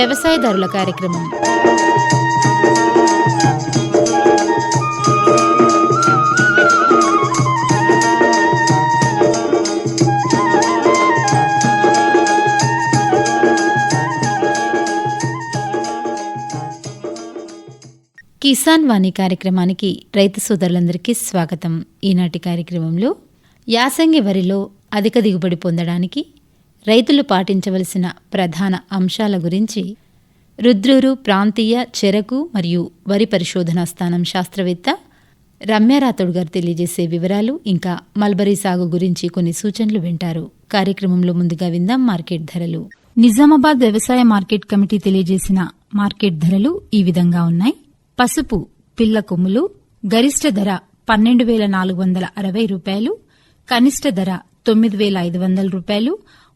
వ్యవసాయదారుల కార్యక్రమం. కిసాన్ వాణి కార్యక్రమానికి రైతు సోదరులందరికీ స్వాగతం. ఈనాటి కార్యక్రమంలో యాసంగి వరిలో అధిక దిగుబడి పొందడానికి రైతులు పాటించవలసిన ప్రధాన అంశాల గురించి రుద్రూరు ప్రాంతీయ చెరకు మరియు వరి పరిశోధనా స్థానం శాస్త్రవేత్త రమ్యారాథోడ్ గారు తెలియజేసే వివరాలు ఇంకా మల్బరీ సాగు గురించి కొన్ని సూచనలు వింటారు. కార్యక్రమంలో ముందుగా విందాం మార్కెట్ ధరలు. నిజామాబాద్ వ్యవసాయ మార్కెట్ కమిటీ తెలియజేసిన మార్కెట్ ధరలు ఈ విధంగా ఉన్నాయి. పసుపు పిల్ల కొమ్ములు గరిష్ట ధర పన్నెండు వేల నాలుగు వందల అరవై రూపాయలు కనిష్ట ధర తొమ్మిది వేల ఐదు వందల రూపాయలు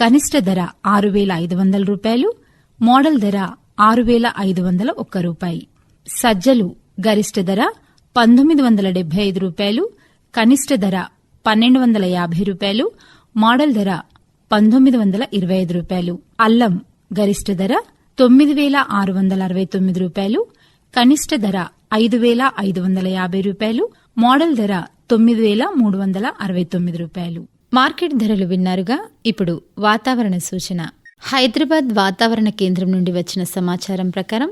కనిష్ట ధర ఆరు వేల ఐదు వందల రూపాయలు మోడల్ ధర ఆరు వేల ఐదు వందల ఒక్క రూపాయి. సజ్జలు గరిష్ట ధర పంతొమ్మిది వందల డెబ్బై ఐదు రూపాయలు కనిష్ట ధర పన్నెండు వందల యాభై రూపాయలు మోడల్ ధర పంతొమ్మిది వందల ఇరవై ఐదు రూపాయలు. అల్లం గరిష్ట ధర తొమ్మిది వేల ఆరు వందల అరవై తొమ్మిది రూపాయలు కనిష్ట ధర ఐదు వేల ఐదు వందల యాభై రూపాయలు మోడల్ ధర తొమ్మిది వేల మూడు వందల అరవై తొమ్మిది రూపాయలు. మార్కెట్ ధరలు విన్నారుగా? ఇప్పుడు వాతావరణ సూచన. హైదరాబాద్ వాతావరణ కేంద్రం నుండి వచ్చిన సమాచారం ప్రకారం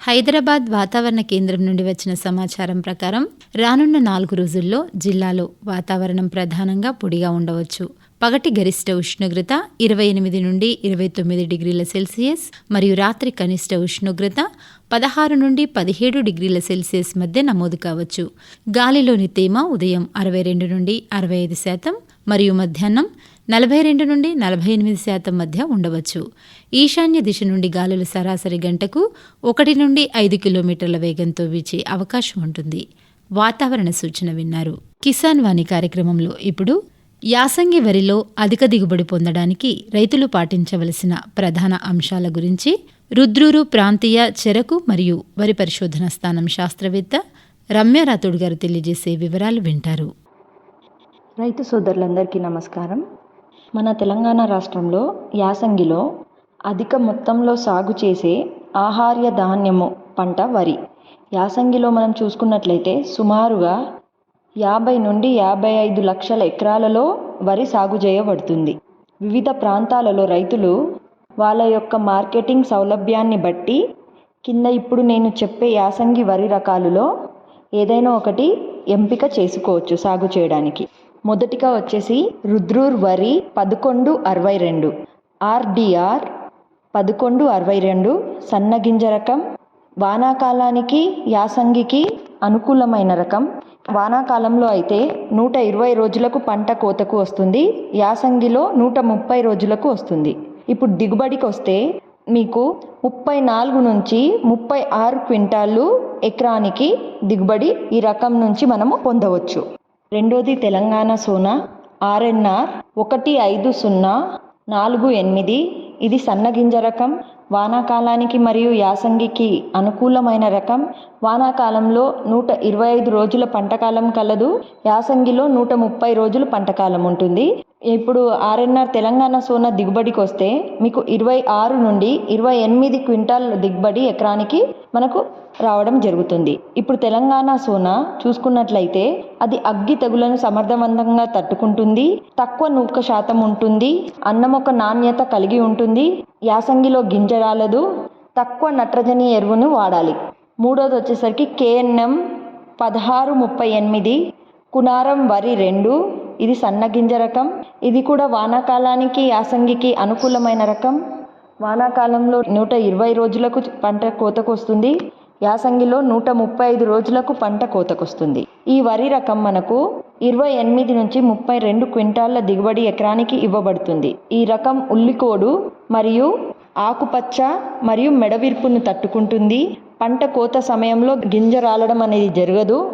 హైదరాబాద్ వాతావరణ కేంద్రం నుండి వచ్చిన సమాచారం ప్రకారం రానున్న నాలుగు రోజుల్లో జిల్లాలో వాతావరణం ప్రధానంగా పొడిగా ఉండవచ్చు. పగటి గరిష్ట ఉష్ణోగ్రత ఇరవై ఎనిమిది నుండి ఇరవై తొమ్మిది డిగ్రీల సెల్సియస్ మరియు రాత్రి కనిష్ట ఉష్ణోగ్రత పదహారు నుండి పదిహేడు డిగ్రీల సెల్సియస్ మధ్య నమోదు కావచ్చు. గాలిలోని తేమ ఉదయం అరవై రెండు నుండి అరవై ఐదు శాతం మరియు మధ్యాహ్నం నలభై రెండు నుండి నలభై ఎనిమిది శాతం మధ్య ఉండవచ్చు. ఈశాన్య దిశ నుండి గాలులు సరాసరి గంటకు ఒకటి నుండి ఐదు కిలోమీటర్ల వేగంతో వీచే అవకాశం ఉంటుంది. వాతావరణ సూచన విన్నారు. కిసాన్ వాణి కార్యక్రమంలో ఇప్పుడు యాసంగి వరిలో అధిక దిగుబడి పొందడానికి రైతులు పాటించవలసిన ప్రధాన అంశాల గురించి రుద్రూరు ప్రాంతీయ చెరకు మరియు వరి పరిశోధన స్థానం శాస్త్రవేత్త రమ్య రాథోడ్ గారు తెలియజేసే వివరాలు వింటారు. రైతు సోదరులందరికీ నమస్కారం. మన తెలంగాణ రాష్ట్రంలో యాసంగిలో అధిక మొత్తంలో సాగు చేసే ఆహార్య ధాన్యము పంట వరి. యాసంగిలో మనం చూసుకున్నట్లయితే సుమారుగా యాభై నుండి యాభై ఐదు లక్షల ఎకరాలలో వరి సాగు చేయబడుతుంది. వివిధ ప్రాంతాలలో రైతులు వాళ్ళ యొక్క మార్కెటింగ్ సౌలభ్యాన్ని బట్టి కింద ఇప్పుడు నేను చెప్పే యాసంగి వరి రకాలలో ఏదైనా ఒకటి ఎంపిక చేసుకోవచ్చు సాగు చేయడానికి. మొదటిగా వచ్చేసి రుద్రూర్ వరి పదకొండు అరవై రెండు. ఆర్డిఆర్ పదకొండు అరవై రెండు సన్నగింజ రకం. వానాకాలానికి యాసంగికి అనుకూలమైన రకం. వానాకాలంలో అయితే నూట ఇరవై రోజులకు పంట కోతకు వస్తుంది. యాసంగిలో నూట ముప్పై రోజులకు వస్తుంది. ఇప్పుడు దిగుబడికి వస్తే మీకు ముప్పై నాలుగు నుంచి ముప్పై ఆరు క్వింటాళ్ళు ఎకరానికి దిగుబడి ఈ రకం నుంచి మనము పొందవచ్చు. రెండోది తెలంగాణ సోనా ఆర్ఎన్ఆర్ ఒకటి ఐదు సున్నా నాలుగు ఎనిమిది. ఇది సన్నగింజ రకం వానాకాలానికి మరియు యాసంగికి అనుకూలమైన రకం. వానాకాలంలో నూట ఇరవై ఐదు రోజుల పంటకాలం కలదు. యాసంగిలో నూట ముప్పై రోజులు పంటకాలం ఉంటుంది. ఇప్పుడు ఆర్ఎన్ఆర్ తెలంగాణ సోనా దిగుబడికి వస్తే మీకు ఇరవై ఆరు నుండి ఇరవై ఎనిమిది క్వింటాల్ దిగుబడి ఎకరానికి మనకు రావడం జరుగుతుంది. ఇప్పుడు తెలంగాణ సోనా చూసుకున్నట్లయితే అది అగ్గి తెగులను సమర్థవంతంగా తట్టుకుంటుంది తక్కువ నూక శాతం ఉంటుంది అన్నం ఒక నాణ్యత కలిగి ఉంటుంది యాసంగిలో గింజ రాలదు తక్కువ నత్రజని ఎరువును వాడాలి. మూడోది వచ్చేసరికి కేఎన్ఎం పదహారు ముప్పై ఎనిమిది కునారం వరి రెండు ఇది సన్నగింజ రకం. ఇది కూడా వానాకాలానికి యాసంగికి అనుకూలమైన రకం. వానాకాలంలో నూట ఇరవై రోజులకు పంట కోతకు వస్తుంది యాసంగిలో నూట ముప్పై ఐదు రోజులకు పంట కోతకొస్తుంది. ఈ వరి రకం మనకు ఇరవై ఎనిమిది నుంచి ముప్పై రెండు క్వింటాళ్ళ దిగుబడి ఎకరానికి ఇవ్వబడుతుంది. ఈ రకం ఉల్లికోడు మరియు ఆకుపచ్చ మరియు మెడవిర్పును తట్టుకుంటుంది. పంట కోత సమయంలో గింజ రాలడం అనేది జరగదు.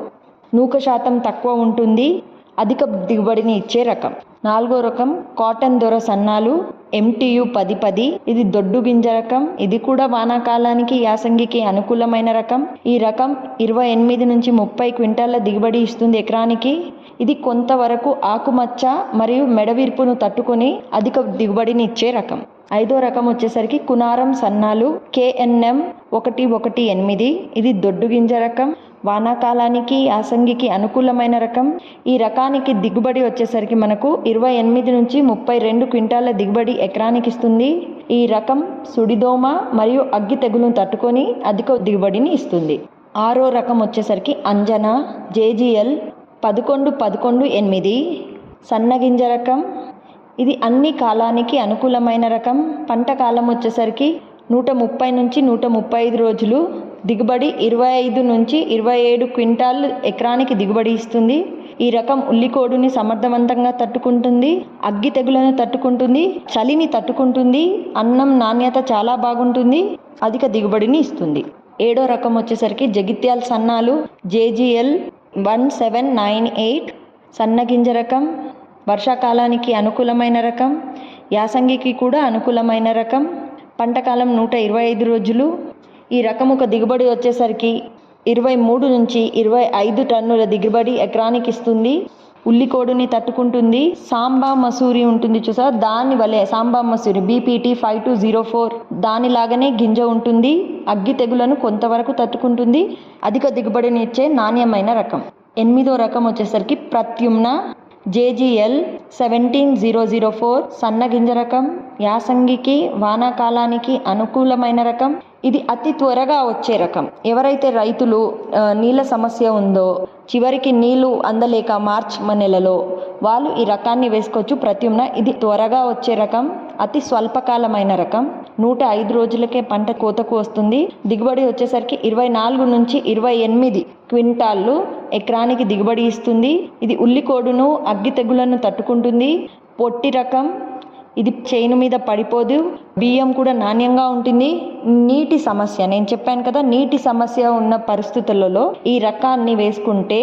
నూక శాతం తక్కువ ఉంటుంది. అధిక దిగుబడిని ఇచ్చే రకం. నాలుగో రకం కాటన్ దొర సన్నాలు ఎంటీయు పది పది. ఇది దొడ్డు గింజ రకం. ఇది కూడా వానాకాలానికి యాసంగికి అనుకూలమైన రకం. ఈ రకం ఇరవై ఎనిమిది నుంచి ముప్పై క్వింటాల దిగుబడి ఇస్తుంది ఎకరానికి. ఇది కొంతవరకు ఆకుమచ్చ మరియు మెడవిర్పును తట్టుకొని అధిక దిగుబడిని ఇచ్చే రకం. ఐదో రకం వచ్చేసరికి కునారం సన్నాలు కేఎన్ఎం ఒకటి ఒకటి ఎనిమిది. ఇది దొడ్డు గింజ రకం. వానాకాలానికి యాసంగికి అనుకూలమైన రకం. ఈ రకానికి దిగుబడి వచ్చేసరికి మనకు ఇరవై ఎనిమిది నుంచి ముప్పై రెండు క్వింటాల దిగుబడి ఎకరానికి ఇస్తుంది. ఈ రకం సుడిదోమ మరియు అగ్గి తెగులును తట్టుకొని అధిక దిగుబడిని ఇస్తుంది. ఆరో రకం వచ్చేసరికి అంజన జేజిఎల్ పదకొండు పదకొండు ఎనిమిది సన్నగింజ రకం. ఇది అన్ని కాలానికి అనుకూలమైన రకం. పంట కాలం వచ్చేసరికి నూట ముప్పై నుంచి నూట ముప్పై ఐదు రోజులు దిగుబడి ఇరవై ఐదు నుంచి ఇరవై ఏడు క్వింటాల్ ఎకరానికి దిగుబడి ఇస్తుంది. ఈ రకం ఉల్లికోడుని సమర్థవంతంగా తట్టుకుంటుంది అగ్గి తెగులను తట్టుకుంటుంది చలిని తట్టుకుంటుంది అన్నం నాణ్యత చాలా బాగుంటుంది అధిక దిగుబడిని ఇస్తుంది. ఏడో రకం వచ్చేసరికి Jagtial సన్నాలు JGL one seven nine eight. సన్నగింజ రకం వర్షాకాలానికి అనుకూలమైన రకం యాసంగికి కూడా అనుకూలమైన రకం. పంటకాలం నూట ఇరవై ఐదు రోజులు ఈ రకం ఒక దిగుబడి వచ్చేసరికి ఇరవై మూడు నుంచి ఇరవై ఐదు టన్నుల దిగుబడి ఎకరానికి ఇస్తుంది. ఉల్లికోడుని తట్టుకుంటుంది. సాంబా మసూరి ఉంటుంది చూసా? దాని వలె Samba Masuri BPT five two zero four దానిలాగానే గింజ ఉంటుంది. అగ్గి తెగులను కొంతవరకు తట్టుకుంటుంది. అధిక దిగుబడిని ఇచ్చే నాణ్యమైన రకం. ఎనిమిదో రకం వచ్చేసరికి Pradyumna JGL seventeen zero zero four సన్న గింజ రకం. యాసంగికి వానాకాలానికి అనుకూలమైన రకం. ఇది అతి త్వరగా వచ్చే రకం. ఎవరైతే రైతులు నీళ్ళ సమస్య ఉందో చివరికి నీళ్ళు అందలేక మార్చ్ నెలలో వాళ్ళు ఈ రకాన్ని వేసుకోవచ్చు. ప్రత్యుమ్న ఇది త్వరగా వచ్చే రకం అతి స్వల్పకాలమైన రకం. నూట ఐదు రోజులకే పంట కోతకు వస్తుంది. దిగుబడి వచ్చేసరికి ఇరవై నాలుగు నుంచి ఇరవై ఎనిమిది క్వింటాళ్ళు ఎకరానికి దిగుబడి ఇస్తుంది. ఇది ఉల్లికోడును అగ్గి తెగులను తట్టుకుంటుంది. పొట్టి రకం ఇది చేను మీద పడిపోదు. బియ్యం కూడా నాణ్యంగా ఉంటుంది. నీటి సమస్య నేను చెప్పాను కదా నీటి సమస్య ఉన్న పరిస్థితులలో ఈ రకాన్ని వేసుకుంటే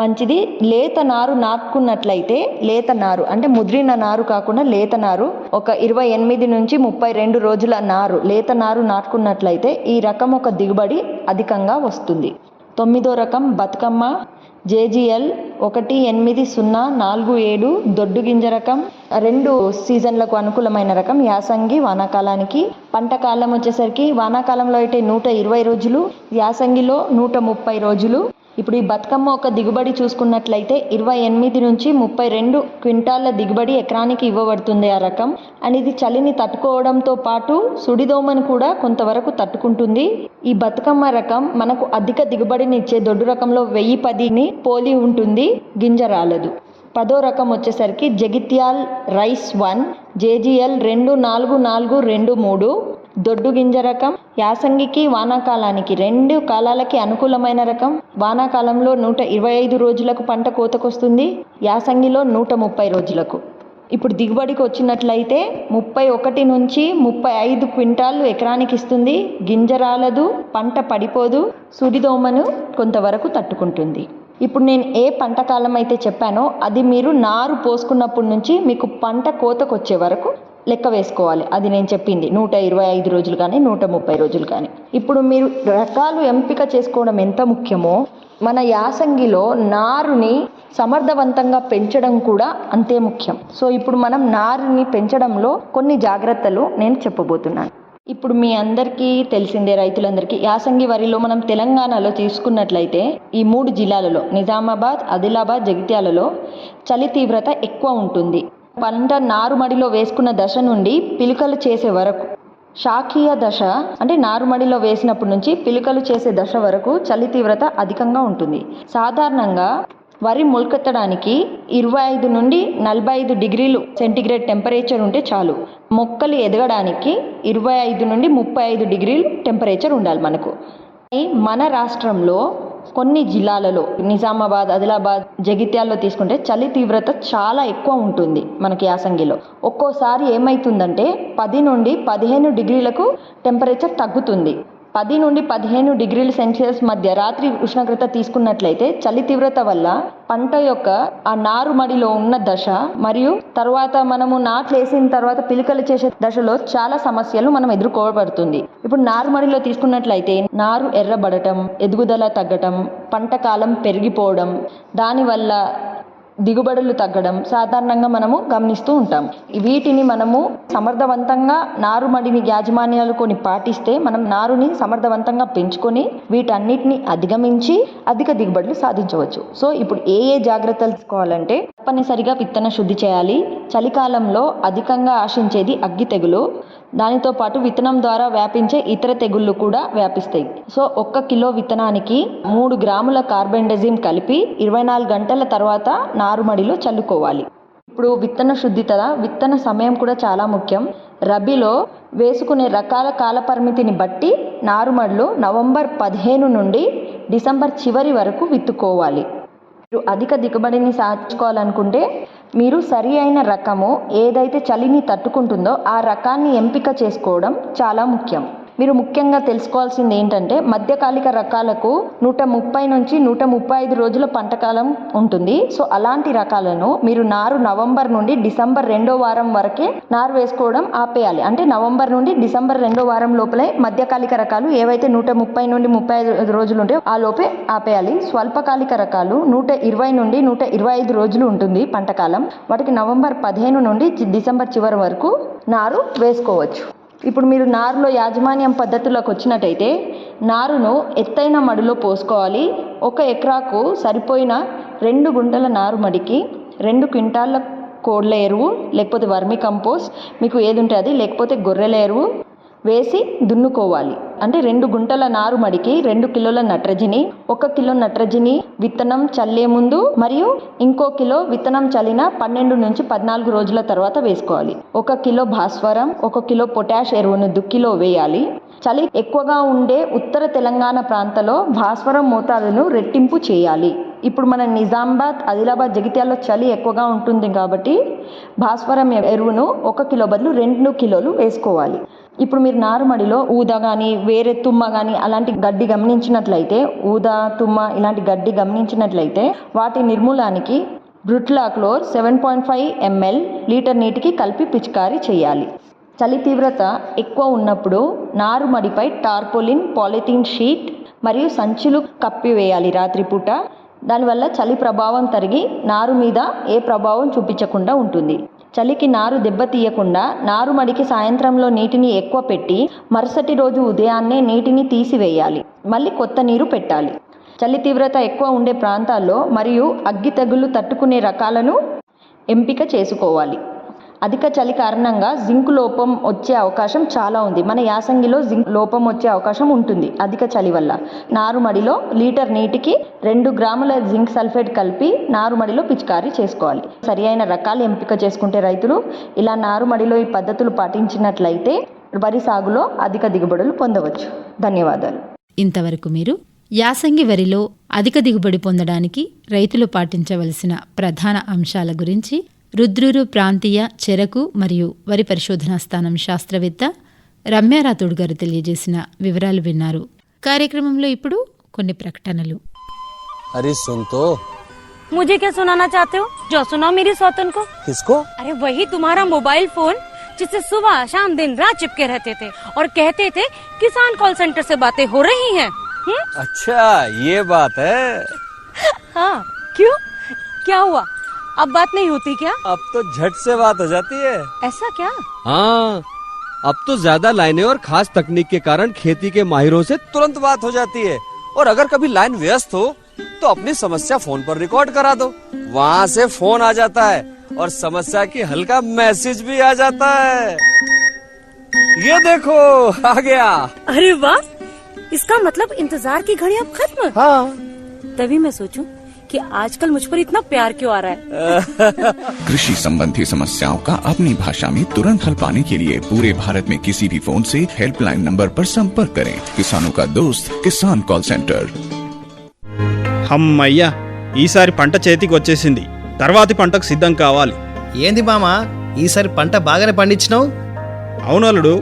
మంచిది. లేత నారు నాటుకున్నట్లయితే లేత నారు అంటే ముద్రిన నారు కాకుండా లేత నారు ఒక ఇరవై ఎనిమిది నుంచి ముప్పై రెండు రోజుల నారు లేత నారు నాటుకున్నట్లయితే ఈ రకం ఒక దిగుబడి అధికంగా వస్తుంది. తొమ్మిదో రకం బతుకమ్మ. జేజీఎల్ ఒకటి ఎనిమిది సున్నా నాలుగు ఏడు దొడ్డు గింజ రకం రెండు సీజన్లకు అనుకూలమైన రకం యాసంగి వానాకాలానికి. పంట కాలం వచ్చేసరికి వానాకాలంలో అయితే నూట ఇరవై రోజులు యాసంగిలో నూట ముప్పై రోజులు. ఇప్పుడు ఈ బతుకమ్మ ఒక దిగుబడి చూసుకున్నట్లయితే ఇరవై ఎనిమిది నుంచి ముప్పై రెండు క్వింటాల దిగుబడి ఎకరానికి ఇవ్వబడుతుంది ఆ రకం. అండ్ ఇది చలిని తట్టుకోవడంతో పాటు సుడిదోమను కూడా కొంతవరకు తట్టుకుంటుంది. ఈ బతుకమ్మ రకం మనకు అధిక దిగుబడిని ఇచ్చే దొడ్డు రకంలో వెయ్యి పదిని పోలి ఉంటుంది. గింజ రాలదు. పదో రకం వచ్చేసరికి జగిత్యాల్ రైస్ వన్ జేజిఎల్ రెండు నాలుగు నాలుగు రెండు మూడు. దొడ్డు గింజ రకం యాసంగికి వానాకాలానికి రెండు కాలాలకి అనుకూలమైన రకం. వానాకాలంలో నూట ఇరవై ఐదు రోజులకు పంట కోతకొస్తుంది యాసంగిలో నూట ముప్పై రోజులకు. ఇప్పుడు దిగుబడికి వచ్చినట్లయితే ముప్పై ఒకటి నుంచి ముప్పై ఐదు క్వింటాళ్ళు ఎకరానికి ఇస్తుంది. గింజ రాలదు పంట పడిపోదు సుడిదోమను కొంతవరకు తట్టుకుంటుంది. ఇప్పుడు నేను ఏ పంట కాలం అయితే చెప్పానో అది మీరు నారు పోసుకున్నప్పటి నుంచి మీకు పంట కోతకొచ్చే వరకు లెక్క వేసుకోవాలి. అది నేను చెప్పింది. నూట ఇరవై ఐదు రోజులు కానీ నూట ముప్పై రోజులు కానీ. ఇప్పుడు మీరు రకాలు ఎంపిక చేసుకోవడం ఎంత ముఖ్యమో మన యాసంగిలో నారుని సమర్థవంతంగా పెంచడం కూడా అంతే ముఖ్యం. సో ఇప్పుడు మనం నారుని పెంచడంలో కొన్ని జాగ్రత్తలు నేను చెప్పబోతున్నాను. ఇప్పుడు మీ అందరికీ తెలిసిందే రైతులందరికీ యాసంగి వరిలో మనం తెలంగాణలో తీసుకున్నట్లయితే ఈ మూడు జిల్లాలలో నిజామాబాద్ ఆదిలాబాద్ జగిత్యాలలో చలి తీవ్రత ఎక్కువ ఉంటుంది. పంట నారుమడిలో వేసుకున్న దశ నుండి పిలుకలు చేసే వరకు. శాఖీయ దశ అంటే నారుమడిలో వేసినప్పటి నుంచి పిలుకలు చేసే దశ వరకు చలి తీవ్రత అధికంగా ఉంటుంది. సాధారణంగా వరి మొలకెత్తడానికి ఇరవై ఐదు నుండి నలభై ఐదు డిగ్రీలు సెంటిగ్రేడ్ టెంపరేచర్ ఉంటే చాలు. మొక్కలు ఎదగడానికి ఇరవై ఐదు నుండి ముప్పై ఐదు డిగ్రీలు టెంపరేచర్ ఉండాలి మనకు. మన రాష్ట్రంలో కొన్ని జిల్లాలలో నిజామాబాద్ ఆదిలాబాద్ జగిత్యాల్లో తీసుకుంటే చలి తీవ్రత చాలా ఎక్కువ ఉంటుంది మనకి యాసంగిలో. ఒక్కోసారి ఏమవుతుందంటే పది నుండి పదిహేను డిగ్రీలకు టెంపరేచర్ తగ్గుతుంది. పది నుండి పదిహేను డిగ్రీల సెల్సియస్ మధ్య రాత్రి ఉష్ణోగ్రత తీసుకున్నట్లయితే చలి తీవ్రత వల్ల పంట యొక్క ఆ నారుమడిలో ఉన్న దశ మరియు తర్వాత మనము నాట్లు వేసిన తర్వాత పిలికలు చేసే దశలో చాలా సమస్యలు మనం ఎదుర్కోబడుతుంది. ఇప్పుడు నారుమడిలో తీసుకున్నట్లయితే నారు ఎర్రబడటం ఎదుగుదల తగ్గటం పంట కాలం పెరిగిపోవడం దానివల్ల దిగుబడులు తగ్గడం సాధారణంగా మనము గమనిస్తూ ఉంటాం. వీటిని మనము సమర్థవంతంగా నారుమడిని యాజమాన్యాలు కొన్ని పాటిస్తే మనం నారుని సమర్థవంతంగా పెంచుకొని వీటన్నిటిని అధిగమించి అధిక దిగుబడులు సాధించవచ్చు. సో ఇప్పుడు ఏ ఏ జాగ్రత్తలు తీసుకోవాలంటే తప్పనిసరిగా విత్తన శుద్ధి చేయాలి. చలికాలంలో అధికంగా ఆశించేది అగ్గి తెగులు. దానితో పాటు విత్తనం ద్వారా వ్యాపించే ఇతర తెగుళ్ళు కూడా వ్యాపిస్తాయి. సో ఒక్క కిలో విత్తనానికి మూడు గ్రాముల కార్బెండజిమ్ కలిపి ఇరవై నాలుగు గంటల తర్వాత నారుమడిలో చల్లుకోవాలి. ఇప్పుడు విత్తన శుద్ధిత విత్తన సమయం కూడా చాలా ముఖ్యం. రబీలో వేసుకునే రకాల కాల పరిమితిని బట్టి నారుమడిలో నవంబర్ పదిహేను నుండి డిసెంబర్ చివరి వరకు విత్తుకోవాలి. మీరు అధిక దిగుబడిని సాధించుకోవాలనుకుంటే మీరు సరి అయిన రకము ఏదైతే చలిని తట్టుకుంటుందో ఆ రకాన్ని ఎంపిక చేసుకోవడం చాలా ముఖ్యం. మీరు ముఖ్యంగా తెలుసుకోవాల్సింది ఏంటంటే మధ్యకాలిక రకాలకు నూట ముప్పై నుంచి నూట ముప్పై ఐదు రోజుల పంటకాలం ఉంటుంది. సో అలాంటి రకాలను మీరు నారు నవంబర్ నుండి డిసెంబర్ రెండో వారం వరకే నారు వేసుకోవడం ఆపేయాలి. అంటే నవంబర్ నుండి డిసెంబర్ రెండో వారం లోపలే మధ్యకాలిక రకాలు ఏవైతే నూట ముప్పై నుండి ముప్పై ఐదు రోజులు ఉంటాయో ఆ లోపే ఆపేయాలి. స్వల్పకాలిక రకాలు నూట ఇరవై నుండి నూట ఇరవై ఐదు రోజులు ఉంటుంది పంటకాలం వాటికి నవంబర్ పదిహేను నుండి డిసెంబర్ చివరి వరకు నారు వేసుకోవచ్చు. ఇప్పుడు మీరు నారులో యాజమాన్యం పద్ధతులకు వచ్చినట్టయితే నారును ఎత్తైన మడిలో పోసుకోవాలి. ఒక ఎకరాకు సరిపోయిన రెండు గుంటల నారు మడికి రెండు క్వింటాళ్ళ కోళ్ళ ఎరువు లేకపోతే వర్మి కంపోస్ట్ మీకు ఏది ఉంటే అది లేకపోతే గొర్రెల ఎరువు వేసి దున్నుకోవాలి. అంటే రెండు గుంటల నారు మడికి రెండు కిలోల నత్రజని ఒక కిలో నట్రజని విత్తనం చల్లే ముందు మరియు ఇంకో కిలో విత్తనం చల్లిన పన్నెండు నుంచి పద్నాలుగు రోజుల తర్వాత వేసుకోవాలి. ఒక కిలో భాస్వరం ఒక కిలో పొటాష్ ఎరువును దుక్కిలో వేయాలి. చలి ఎక్కువగా ఉండే ఉత్తర తెలంగాణ ప్రాంతంలో భాస్వరం మోతాదును రెట్టింపు చేయాలి. ఇప్పుడు మన నిజామాబాద్ ఆదిలాబాద్ జగిత్యాల్లో చలి ఎక్కువగా ఉంటుంది కాబట్టి భాస్వరం ఎరువును ఒక కిలో బదులు రెండు కిలోలు వేసుకోవాలి. ఇప్పుడు మీరు నారుమడిలో ఊద కానీ వేరే తుమ్మ కానీ అలాంటి గడ్డి గమనించినట్లయితే ఊదా తుమ్మ ఇలాంటి గడ్డి గమనించినట్లయితే వాటి నిర్మూలానికి pretilachlor seven point five ML litre నీటికి కలిపి పిచికారీ చేయాలి. చలి తీవ్రత ఎక్కువ ఉన్నప్పుడు నారుమడిపై టార్పోలిన్ పాలిథిన్ షీట్ మరియు సంచులు కప్పివేయాలి రాత్రిపూట. దానివల్ల చలి ప్రభావం తరిగి నారు మీద ఏ ప్రభావం చూపించకుండా ఉంటుంది. చలికి నారు దెబ్బతీయకుండా నారుమడికి సాయంత్రంలో నీటిని ఎక్కువ పెట్టి మరుసటి రోజు ఉదయాన్నే నీటిని తీసివేయాలి. మళ్ళీ కొత్త నీరు పెట్టాలి. చలి తీవ్రత ఎక్కువ ఉండే ప్రాంతాల్లో మరియు అగ్గి తెగులు తట్టుకునే రకాలను ఎంపిక చేసుకోవాలి. అధిక చలి కారణంగా జింక్ లోపం వచ్చే అవకాశం చాలా ఉంది. మన యాసంగిలో జింక్ లోపం వచ్చే అవకాశం ఉంటుంది అధిక చలి వల్ల. నారుమడిలో లీటర్ నీటికి రెండు గ్రాముల జింక్ సల్ఫేట్ కలిపి నారుమడిలో పిచికారీ చేసుకోవాలి. సరి అయిన రకాలు ఎంపిక చేసుకుంటే రైతులు ఇలా నారుమడిలో ఈ పద్ధతులు పాటించినట్లయితే వరి సాగులో అధిక దిగుబడులు పొందవచ్చు. ధన్యవాదాలు. ఇంతవరకు మీరు యాసంగి వరిలో అధిక దిగుబడి పొందడానికి రైతులు పాటించవలసిన ప్రధాన అంశాల గురించి రుద్రూరు ప్రాంతీయ చెరకు మరియు వరి పరిశోధనా స్థానం శాస్త్రవేత్త రమ్య రాథోడ్ గారు తెలియజేసిన వివరాలు విన్నారు కార్యక్రమంలో ఇప్పుడు కొన్ని ప్రకటనలు अरे सुन तो मुझे क्या सुनाना चाहते हो जो सुनाओ मेरी सौतन को किसको अरे वही तुम्हारा मोबाइल फोन जिससे सुबह शाम दिन रात चिपके रहते थे और कहते थे किसान कॉल सेंटर से बातें हो रही हैं हम्म? अच्छा ये बात है हाँ क्यों क्या हुआ अब बात नहीं होती क्या? अब तो झट से बात हो जाती है। ऐसा क्या? हाँ अब तो ज़्यादा लाइनें और खास तकनीक के कारण खेती के माहिरों से तुरंत बात हो जाती है। और अगर कभी लाइन व्यस्त हो तो अपनी समस्या फ़ोन पर रिकॉर्ड करा दो। वहाँ से फ़ोन आ जाता है और समस्या की हल्का मैसेज भी आ जाता है। ये देखो आ गया। अरे वाह इसका मतलब इंतज़ार की घड़ी अब खत्म। हाँ। तभी मैं सोचूं कि आजकल मुझ पर इतना प्यार क्यों आ रहा है कृषि संबंधी समस्याओं का अपनी भाषा में तुरंत हल पाने के लिए पूरे भारत में किसी भी फोन से हेल्पलाइन नंबर पर संपर्क करें किसानों का दोस्त किसान कॉल सेंटर హమ్మయ్యా ఈసారి పంట చేతికి వచ్చేసింది తర్వాతి పంటకు సిద్ధం కావాలి ఏంది మామ ఈసారి పంట బాగానే పండించినావు అవునలుడు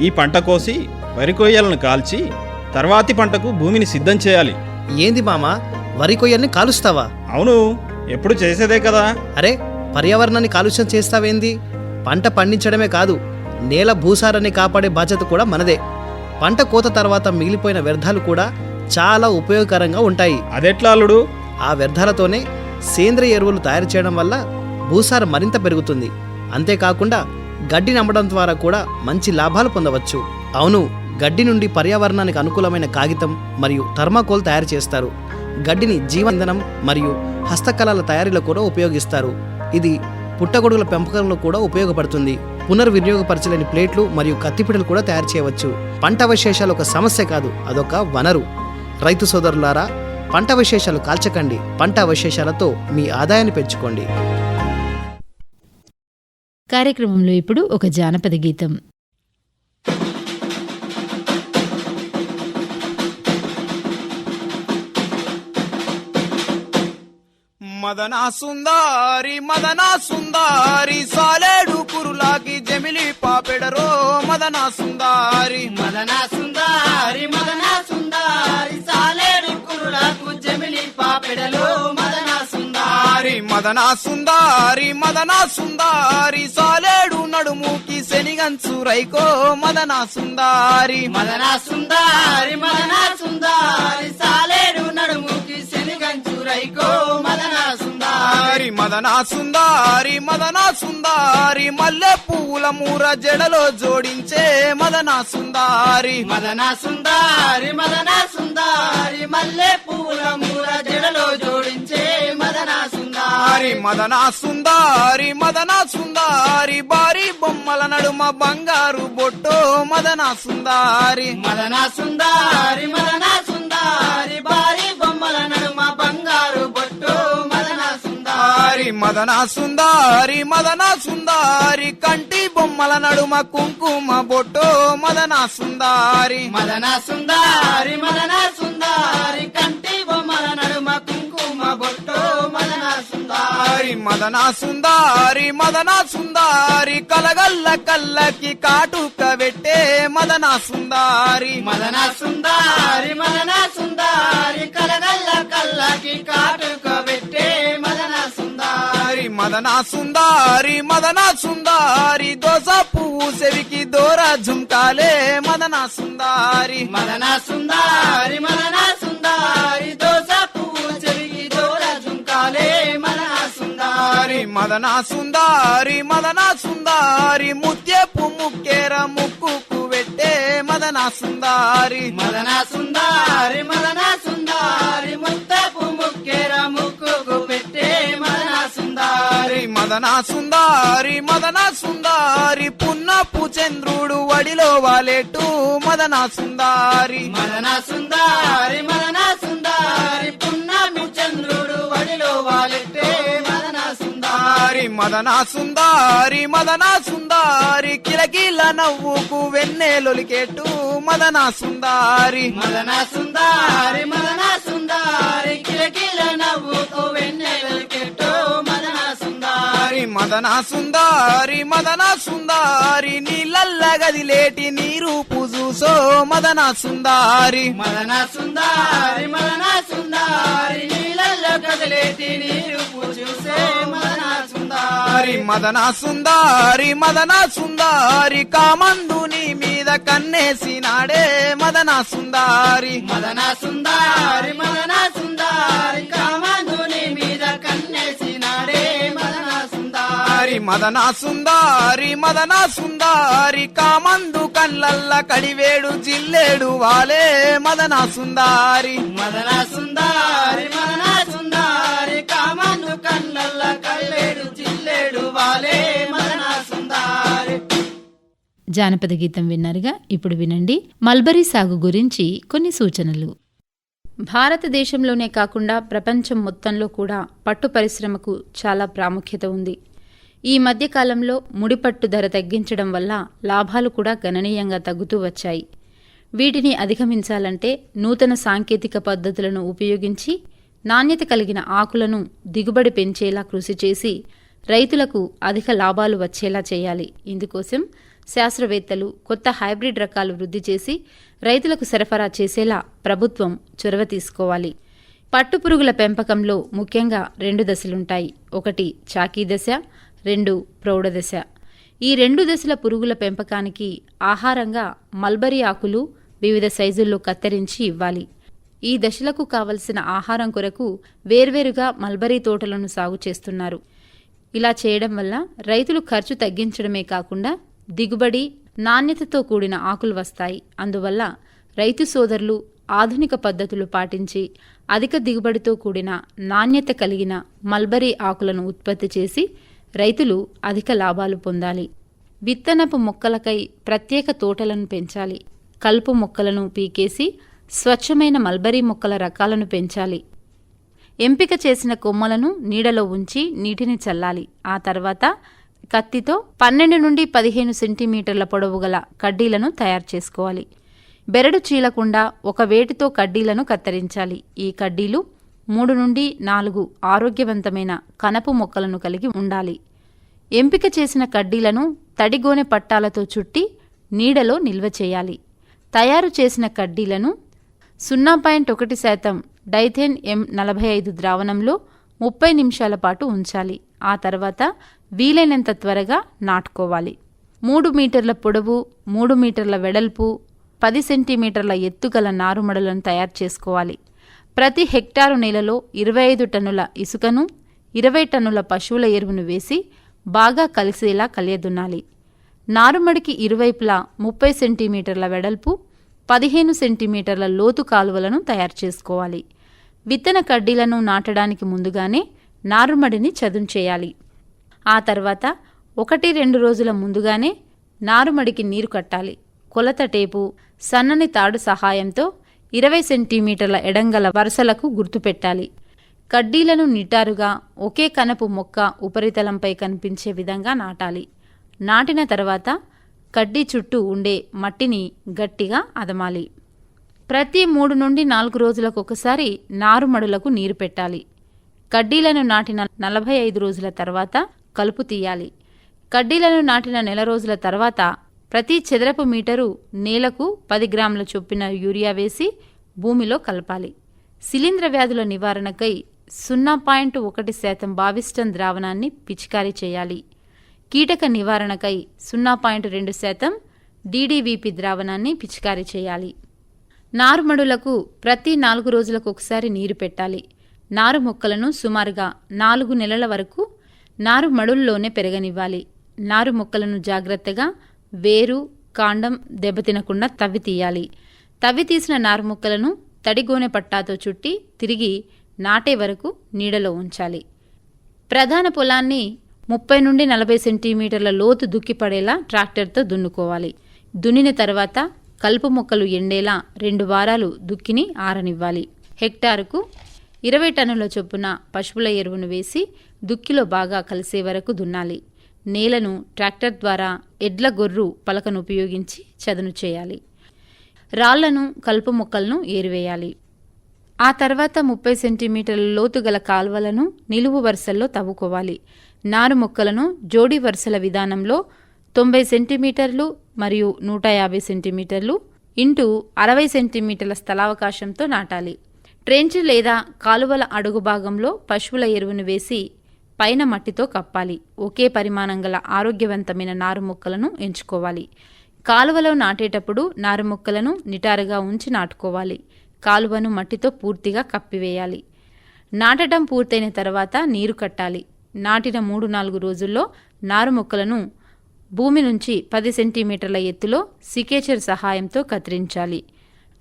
ఈ పంట కోసి వరి కొయ్యలను కాల్చి తర్వాతి పంటకు భూమిని సిద్ధం చేయాలి ఏంది మామ వరి కొయ్యల్ని కాలుస్తావా? అవును ఎప్పుడు చేసేదే కదా. అరే పర్యావరణాన్ని కాలుష్యం చేస్తావేంది? పంట పండించడమే కాదు నేల భూసారాన్ని కాపాడే బాధ్యత కూడా మనదే. పంట కోత తర్వాత మిగిలిపోయిన వ్యర్థాలు కూడా చాలా ఉపయోగకరంగా ఉంటాయి. అదెట్లా అల్లుడు? ఆ వ్యర్థాలతోనే సేంద్రియ ఎరువులు తయారు చేయడం వల్ల భూసారం మరింత పెరుగుతుంది. అంతేకాకుండా గడ్డిని అమ్మడం ద్వారా కూడా మంచి లాభాలు పొందవచ్చు. అవును గడ్డి నుండి పర్యావరణానికి అనుకూలమైన కాగితం మరియు థర్మాకోల్ తయారు చేస్తారు. గడ్డిని జీవ ఇంధనం మరియు హస్తకళల తయారీలో కూడా ఉపయోగిస్తారు. ఇది పుట్టగొడుగుల పెంపకంలో కూడా ఉపయోగపడుతుంది. పునర్వినియోగపరచలేని ప్లేట్లు మరియు కత్తిపీటలు కూడా తయారు చేయవచ్చు. పంట అవశేషాలు ఒక సమస్య కాదు అదొక వనరు. రైతు సోదరులారా పంట అవశేషాలు కాల్చకండి. పంట అవశేషాలతో మీ ఆదాయాన్ని పెంచుకోండి. కార్యక్రమంలో ఇప్పుడు ఒక జానపద గీతం. మదనా సుందారి మదనా సుందారి సాలేడు కురులాకి జమిలి పాపెడరో మదనా సుందారి. మదనా సుందారి మదనా సుందారి సాలేడు కురులాకు జమిలి పాపెడలో మదనా సుందారి. మదనా సుందారి మదనా సుందారి సాలేడు నడుముకి శనిగంచు రైకో మదనా సుందారి. మదనా సుందారి మదనా సుందారి సాలేడు నడుముకి శనిగంచు రైకో సుందారి మదనా సుందారి మదనా సుందారి మల్లె పువ్వుల మూర జడలో జోడించే మదనా సుందారి. మదనా సుందారి మదనా సుందారి మల్లె పువ్వుల మూర జడలో జోడించే మదనా సుందారి. మదనా సుందారి మదనా సుందారి బారి బొమ్మల నడుమ బంగారు బొట్టో మదనా సుందారి. మదనా సుందారి మదనా సుందారి బారి మదనా సుందారి మదనా సుందారి కంటి బొమ్మల నడుమ కుంకుమ బొట్టో మదనా సుందారి. మదనా సుందారి మదనా సుందారి కంటి బొమ్మల నడుమ కుంకుమ బొట్టో మదనా సుందారి. మదనా సుందారి మదనా సుందారి కలగల్ల కల్లకి కాటుక పెట్టే మదనా సుందారి. మదనా సుందారి మదనా సుందారి కలగల్ల కల్లకి కాటుక పెట్టే మదనా సుందారి మదనా సుందారి దోస పువ్వు సెవికి దోర జుంకాలే మదనా సుందారి మదనా సుందారి మదనా సుందారి దోస పువ్వు చెవికి దోర జుంకాలే మదనా సుందారి మదనా సుందారి మదనా సుందారి ముత్యపు ముక్కేర ముక్కు పెట్టే మదనా సుందారి మదనా సుందారి మదనా సుందారి ముత్తపు ముక్కేర ముక్కు సుందారి మదనా సుందారి మదనా సుందారి పున్నపు చంద్రుడు వడిలో వాలేటు మదనా సుందారి మదనా సుందారి మదనా సుందారి పున్నపు చంద్రుడు వడిలో వాలెట్టే మదనా సుందారి మదనా సుందారి మదనా సుందారి కిలకిల నవ్వుకు వెన్నెలొలికెట్టు మదనా సుందారి మదనా సుందారి మదనా సుందారి మదనా సుందారి మదనా సుందారి నీళ్ళల్ల గదిలేటి నీరు పూజూసో మదనా సుందారి. మదనా సుందారి మదనా సుందారి నీళ్ళల్ల గదిలేటి నీరు పూజూసే మదనా సుందారి. మదనా సుందారి మదనా సుందారి కామందుని మీద కన్నేసినాడే మదనా సుందారి. మదనా సుందారి మదనా సుందారి కామందుని మదనా సుందారి మదనా సుందారి కామందు కళ్ళల్ల కడివేడు జిల్లేడు వాలే మదనా సుందారి. మదనా సుందారి మదనా సుందారి కామందు కళ్ళల్ల కడివేడు జిల్లేడు వాలే మదనా సుందారి. జానపద గీతం విన్నారుగా? ఇప్పుడు వినండి. మల్బరీ సాగు గురించి కొన్ని సూచనలు. భారతదేశంలోనే కాకుండా ప్రపంచం మొత్తంలో కూడా పట్టు పరిశ్రమకు చాలా ప్రాముఖ్యత ఉంది. ఈ మధ్యకాలంలో ముడిపట్టు ధర తగ్గించడం వల్ల లాభాలు కూడా గణనీయంగా తగ్గుతూ వచ్చాయి. వీటిని అధిగమించాలంటే నూతన సాంకేతిక పద్ధతులను ఉపయోగించి నాణ్యత కలిగిన ఆకులను దిగుబడి పెంచేలా కృషి చేసి రైతులకు అధిక లాభాలు వచ్చేలా చేయాలి. ఇందుకోసం శాస్త్రవేత్తలు కొత్త హైబ్రిడ్ రకాలు వృద్ధి చేసి రైతులకు సరఫరా చేసేలా ప్రభుత్వం చొరవ తీసుకోవాలి. పట్టుపురుగుల పెంపకంలో ముఖ్యంగా రెండు దశలుంటాయి. ఒకటి చాకీ దశ రెండు ప్రౌఢదశ ఈ రెండు దశల పురుగుల పెంపకానికి ఆహారంగా మల్బరీ ఆకులు వివిధ సైజుల్లో కత్తిరించి ఇవ్వాలి. ఈ దశలకు కావలసిన ఆహారం కొరకు వేర్వేరుగా మల్బరీ తోటలను సాగు చేస్తున్నారు. ఇలా చేయడం వల్ల రైతులు ఖర్చు తగ్గించడమే కాకుండా దిగుబడి నాణ్యతతో కూడిన ఆకులు వస్తాయి. అందువల్ల రైతు సోదరులు ఆధునిక పద్ధతులు పాటించి అధిక దిగుబడితో కూడిన నాణ్యత కలిగిన మల్బరీ ఆకులను ఉత్పత్తి చేసి రైతులు అధిక లాభాలు పొందాలి. విత్తనపు మొక్కలకై ప్రత్యేక తోటలను పెంచాలి. కలుపు మొక్కలను పీకేసి స్వచ్ఛమైన మల్బరీ మొక్కల రకాలను పెంచాలి. ఎంపిక చేసిన కొమ్మలను నీడలో ఉంచి నీటిని చల్లాలి. ఆ తర్వాత కత్తితో పన్నెండు నుండి పదిహేను సెంటీమీటర్ల పొడవు గల కడ్డీలను తయారు చేసుకోవాలి. బెరడు చీలకుండా ఒక వేటితో కడ్డీలను కత్తిరించాలి. ఈ కడ్డీలు మూడు నుండి నాలుగు ఆరోగ్యవంతమైన కనపు మొక్కలను కలిగి ఉండాలి. ఎంపిక చేసిన కడ్డీలను తడిగోనె పట్టాలతో చుట్టి నీడలో నిల్వ చేయాలి. తయారు చేసిన కడ్డీలను సున్నా పాయింట్ ఒకటి శాతం డైథెన్ ఎం నలభై ఐదు ద్రావణంలో ముప్పై నిమిషాల పాటు ఉంచాలి. ఆ తర్వాత వీలైనంత త్వరగా నాటుకోవాలి. మూడు మీటర్ల పొడవు మూడు మీటర్ల వెడల్పు పది సెంటీమీటర్ల ఎత్తుగల నారుమడలను తయారు చేసుకోవాలి. ప్రతి హెక్టారు నేలలో ఇరవై ఐదు టన్నుల ఇసుకను ఇరవై టన్నుల పశువుల ఎరువును వేసి బాగా కలిసేలా కలియదున్నాలి. నారుమడికి ఇరువైపులా ముప్పై సెంటీమీటర్ల వెడల్పు పదిహేను సెంటీమీటర్ల లోతు కాలువలను తయారు చేసుకోవాలి. విత్తన కడ్డీలను నాటడానికి ముందుగానే నారుమడిని చదును చేయాలి. ఆ తర్వాత ఒకటి రెండు రోజుల ముందుగానే నారుమడికి నీరు కట్టాలి. కొలత టేపు సన్నని తాడు సహాయంతో ఇరవై సెంటీమీటర్ల ఎడంగల వరుసలకు గుర్తుపెట్టాలి. కడ్డీలను నిటారుగా ఒకే కనపు మొక్క ఉపరితలంపై కనిపించే విధంగా నాటాలి. నాటిన తర్వాత కడ్డీ చుట్టూ ఉండే మట్టిని గట్టిగా అదమాలి. ప్రతి మూడు నుండి నాలుగు రోజులకు ఒకసారి నారుమడులకు నీరు పెట్టాలి. కడ్డీలను నాటిన నలభై ఐదు రోజుల తర్వాత కలుపు తీయాలి. కడ్డీలను నాటిన నెల రోజుల తర్వాత ప్రతి చదరపు మీటరు నేలకు పది గ్రాముల చొప్పున యూరియా వేసి భూమిలో కలపాలి. శిలీంధ్ర వ్యాధుల నివారణకై సున్నా పాయింట్ ఒకటి శాతం బావిస్టన్ ద్రావణాన్ని పిచికారీ చేయాలి. కీటక నివారణకై సున్నా పాయింట్ రెండు శాతం డీడీవీపీ ద్రావణాన్ని పిచికారీ చేయాలి. నారుమడులకు ప్రతి నాలుగు రోజులకు ఒకసారి నీరు పెట్టాలి. నారు మొక్కలను సుమారుగా నాలుగు నెలల వరకు నారు మడుల్లోనే పెరగనివ్వాలి. నారు మొక్కలను జాగ్రత్తగా వేరు కాండం దెబ్బతినకుండా తవ్వి తీయాలి. తవ్వి తీసిన నారు మొక్కలను తడిగోనె పట్టాతో చుట్టి తిరిగి నాటే వరకు నీడలో ఉంచాలి. ప్రధాన పొలాన్ని ముప్పై నుండి నలభై సెంటీమీటర్ల లోతు దుక్కిపడేలా ట్రాక్టర్తో దున్నుకోవాలి. దున్నిన తర్వాత కలుపు మొక్కలు ఎండేలా రెండు వారాలు దుక్కిని ఆరనివ్వాలి. హెక్టారుకు ఇరవై టన్నుల చొప్పున పశువుల ఎరువును వేసి దుక్కిలో బాగా కలిసే వరకు దున్నాలి. నేలను ట్రాక్టర్ ద్వారా ఎడ్ల గొర్రు పలకను ఉపయోగించి చదును చేయాలి. రాళ్ళను కలుపు మొక్కలను ఏరివేయాలి. ఆ తర్వాత ముప్పై సెంటీమీటర్ల లోతు గల కాల్వలను నిలువు వరుసల్లో తవ్వుకోవాలి. నారు మొక్కలను జోడి వరుసల విధానంలో తొంభై సెంటీమీటర్లు మరియు నూట యాభై సెంటీమీటర్లు ఇంటూ అరవై సెంటీమీటర్ల స్థలావకాశంతో నాటాలి. ట్రెంచ్ లేదా కాలువల అడుగు భాగంలో పశువుల ఎరువును వేసి పైన మట్టితో కప్పాలి. ఒకే పరిమాణం గల ఆరోగ్యవంతమైన నారు మొక్కలను ఎంచుకోవాలి. కాలువలో నాటేటప్పుడు నారు మొక్కలను నిటారుగా ఉంచి నాటుకోవాలి. కాలువను మట్టితో పూర్తిగా కప్పివేయాలి. నాటడం పూర్తయిన తర్వాత నీరు కట్టాలి. నాటిన మూడు నాలుగు రోజుల్లో నారు మొక్కలను భూమి నుంచి పది సెంటీమీటర్ల ఎత్తులో సికేచర్ సహాయంతో కత్తిరించాలి.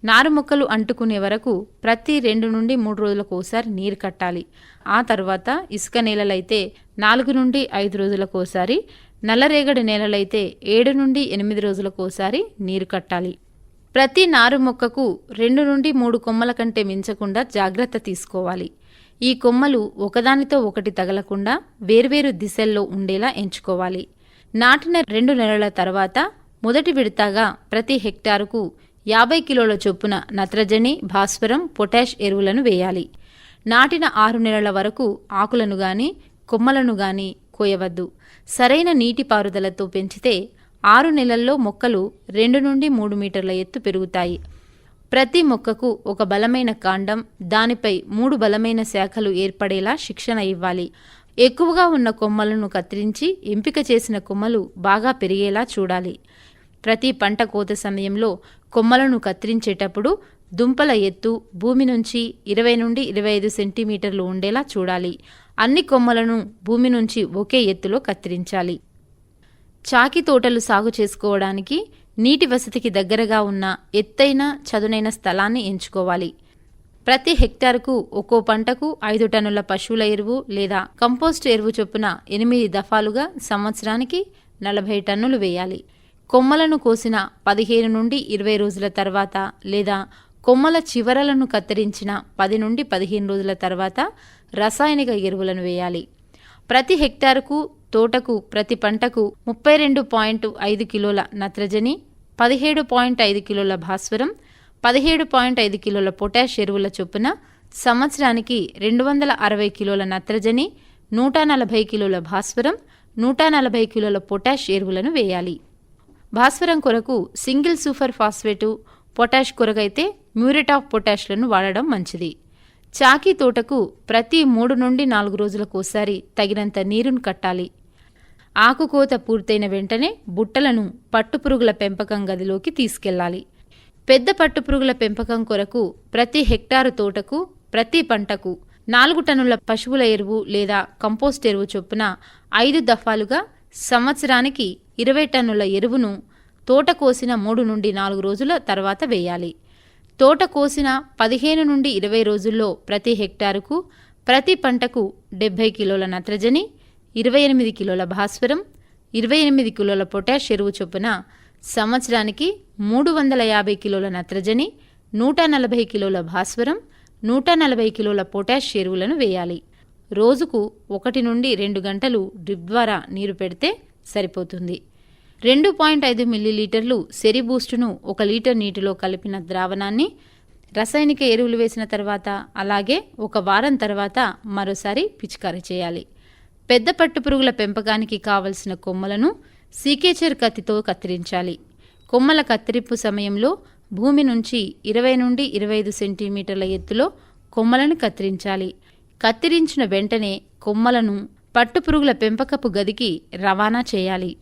నారు మొక్కలు అంటుకునే వరకు ప్రతి రెండు నుండి మూడు రోజులకు ఒకసారి నీరు కట్టాలి. ఆ తర్వాత ఇసుక నేలలైతే నాలుగు నుండి ఐదు రోజులకు ఒకసారి నల్లరేగడి నేలలైతే ఏడు నుండి ఎనిమిది రోజులకు ఒకసారి నీరు కట్టాలి. ప్రతి నారు మొక్కకు రెండు నుండి మూడు కొమ్మల కంటే మించకుండా జాగ్రత్త తీసుకోవాలి. ఈ కొమ్మలు ఒకదానితో ఒకటి తగలకుండా వేర్వేరు దిశల్లో ఉండేలా ఎంచుకోవాలి. నాటిన రెండు నెలల తర్వాత మొదటి విడతగా ప్రతి హెక్టారుకు యాభై కిలోల చొప్పున నత్రజని భాస్వరం పొటాష్ ఎరువులను వేయాలి. నాటిన ఆరు నెలల వరకు ఆకులను గాని కొమ్మలను గాని కోయవద్దు. సరైన నీటిపారుదలతో పెంచితే ఆరు నెలల్లో మొక్కలు రెండు నుండి మూడు మీటర్ల ఎత్తు పెరుగుతాయి. ప్రతి మొక్కకు ఒక బలమైన కాండం దానిపై మూడు బలమైన శాఖలు ఏర్పడేలా శిక్షణ ఇవ్వాలి. ఎక్కువగా ఉన్న కొమ్మలను కత్తిరించి ఎంపిక చేసిన కొమ్మలు బాగా పెరిగేలా చూడాలి. ప్రతి పంట కోత సమయంలో కొమ్మలను కత్తిరించేటప్పుడు దుంపల ఎత్తు భూమి నుంచి ఇరవై నుండి ఇరవై ఐదు సెంటీమీటర్లు ఉండేలా చూడాలి. అన్ని కొమ్మలను భూమి నుంచి ఒకే ఎత్తులో కత్తిరించాలి. చాకి తోటలు సాగు చేసుకోవడానికి నీటి వసతికి దగ్గరగా ఉన్న ఎత్తైన చదునైన స్థలాన్ని ఎంచుకోవాలి. ప్రతి హెక్టార్కు ఒక్కో పంటకు ఐదు టన్నుల పశువుల ఎరువు లేదా కంపోస్ట్ ఎరువు చొప్పున ఎనిమిది దఫాలుగా సంవత్సరానికి నలభై టన్నులు వేయాలి. కొమ్మలను కోసిన పదిహేను నుండి ఇరవై రోజుల తర్వాత లేదా కొమ్మల చివరలను కత్తిరించిన పది నుండి పదిహేను రోజుల తర్వాత రసాయనిక ఎరువులను వేయాలి. ప్రతి హెక్టారుకు తోటకు ప్రతి పంటకు ముప్పై రెండు పాయింట్ ఐదు కిలోల నత్రజని పదిహేడు పాయింట్ ఐదు కిలోల భాస్వరం పదిహేడు పాయింట్ ఐదు కిలోల పొటాష్ ఎరువుల చొప్పున సంవత్సరానికి రెండు వందల అరవై కిలోల నత్రజని నూట నలభై కిలోల భాస్వరం నూట నలభై కిలోల పొటాష్ ఎరువులను వేయాలి. భాస్వరం కొరకు సింగిల్ సూపర్ ఫాస్ఫేటు పొటాష్ కొరకైతే మ్యూరేట్ ఆఫ్ పొటాష్లను వాడడం మంచిది. చాకీ తోటకు ప్రతి మూడు నుండి నాలుగు రోజులకోసారి తగినంత నీరును కట్టాలి. ఆకుకోత పూర్తయిన వెంటనే బుట్టలను పట్టుపురుగుల పెంపకం గదిలోకి తీసుకెళ్ళాలి పెద్ద పట్టుపురుగుల పెంపకం కొరకు ప్రతి హెక్టారు తోటకు ప్రతి పంటకు నాలుగు టన్నుల పశువుల ఎరువు లేదా కంపోస్ట్ ఎరువు చొప్పున ఐదు దఫాలుగా సంవత్సరానికి ఇరవై టన్నుల ఎరువును తోట కోసిన మూడు నుండి నాలుగు రోజుల తర్వాత వేయాలి. తోట కోసిన పదిహేను నుండి ఇరవై రోజుల్లో ప్రతి హెక్టారుకు ప్రతి పంటకు డెబ్బై కిలోల నత్రజని ఇరవై ఎనిమిది కిలోల భాస్వరం ఇరవై ఎనిమిది కిలోల పొటాష్ ఎరువు చొప్పున సంవత్సరానికి మూడు వందల యాభై కిలోల నత్రజని నూట నలభై కిలోల భాస్వరం నూట నలభై కిలోల పొటాష్ ఎరువులను వేయాలి. రోజుకు ఒకటి నుండి రెండు గంటలు డ్రిప్ ద్వారా నీరు పెడితే సరిపోతుంది. రెండు పాయింట్ ఐదు మిల్లీలీటర్లు సెరి బూస్టును ఒక లీటర్ నీటిలో కలిపిన ద్రావణాన్ని రసాయనిక ఎరువులు వేసిన తర్వాత అలాగే ఒక వారం తర్వాత మరోసారి పిచికారీ చేయాలి. పెద్ద పట్టుపురుగుల పెంపకానికి కావలసిన కొమ్మలను సీకేచర్ కత్తితో కత్తిరించాలి. కొమ్మల కత్తిరింపు సమయంలో భూమి నుంచి ఇరవై నుండి ఇరవై ఐదు సెంటీమీటర్ల ఎత్తులో కొమ్మలను కత్తిరించాలి. కత్తిరించిన వెంటనే కొమ్మలను పట్టుపురుగుల పెంపకపు గదికి రవాణా చేయాలి.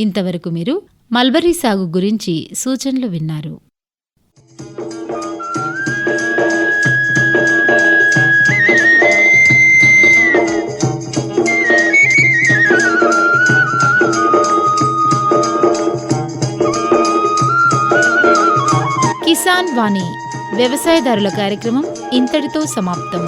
ఇంతవరకు మీరు మల్బరీ సాగు గురించి సూచనలు విన్నారు. కిసాన్ వాణి వ్యవసాయదారుల కార్యక్రమం ఇంతటితో సమాప్తం.